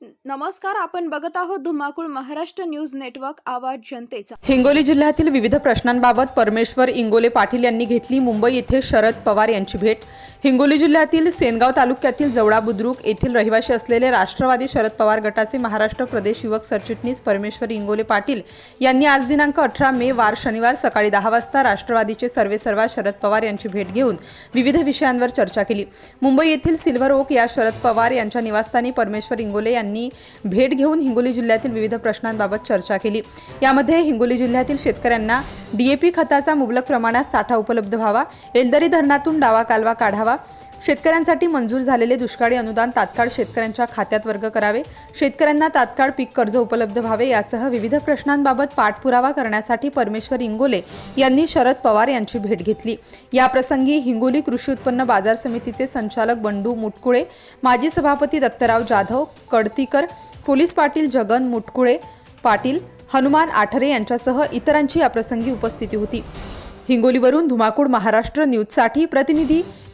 नमस्कार आपण बघत आहोत धुमाकूळ महाराष्ट्र न्यूज नेटवर्क आवाज जनतेचा. हिंगोली जिल्ह्यातील विविध प्रश्नांबाबत परमेश्वर इंगोले पाटील यांनी घेतली मुंबई येथे शरद पवार यांची भेट. हिंगोली जिल्ह्यातील सेनगाव तालुक्यातील जवळा बुद्रुक येथील रहिवासी असलेले राष्ट्रवादी शरद पवार गटाचे महाराष्ट्र प्रदेश युवक सरचिटणीस परमेश्वर इंगोले पाटील यांनी आज दिनांक अठरा मे वार शनिवार सकाळी दहा वाजता राष्ट्रवादीचे सर्वेसर्वा शरद पवार यांची भेट घेऊन विविध विषयांवर चर्चा केली. मुंबई येथील सिल्व्हर ओक या शरद पवार यांच्या निवासस्थानी परमेश्वर इंगोले यांनी भेट घेऊन हिंगोली जिल्ह्यातील विविध प्रश्नांबाबत चर्चा केली. यामध्ये हिंगोली जिल्ह्यातील शेतकऱ्यांना डीएपी खताचा मुबलक प्रमाणात साठा उपलब्ध व्हावा एलदरी धरणातून डावा कालवा काढावा शेतकऱ्यांसाठी मंजूर झालेले दुष्काळी अनुदान तात्काळ शेतकऱ्यांच्या खात्यात वर्ग करावे. शेतकऱ्यांना तात्काळ पीक कर्ज उपलब्ध व्हावे यासह विविध प्रश्नांबाबत पाठपुरावा करण्यासाठी परमेश्वर इंगोले यांनी शरद पवार यांची भेट घेतली. याप्रसंगी हिंगोली कृषी उत्पन्न बाजार समितीचे संचालक बंडू मुटकुळे माजी सभापती दत्तराव जाधव कडतीकर पोलीस पाटील जगन मुटकुळे पाटील हनुमान आठरे यांच्यासह इतरांची याप्रसंगी उपस्थिती होती. हिंगोलीवरून धुमाकूळ महाराष्ट्र न्यूजसाठी प्रतिनिधी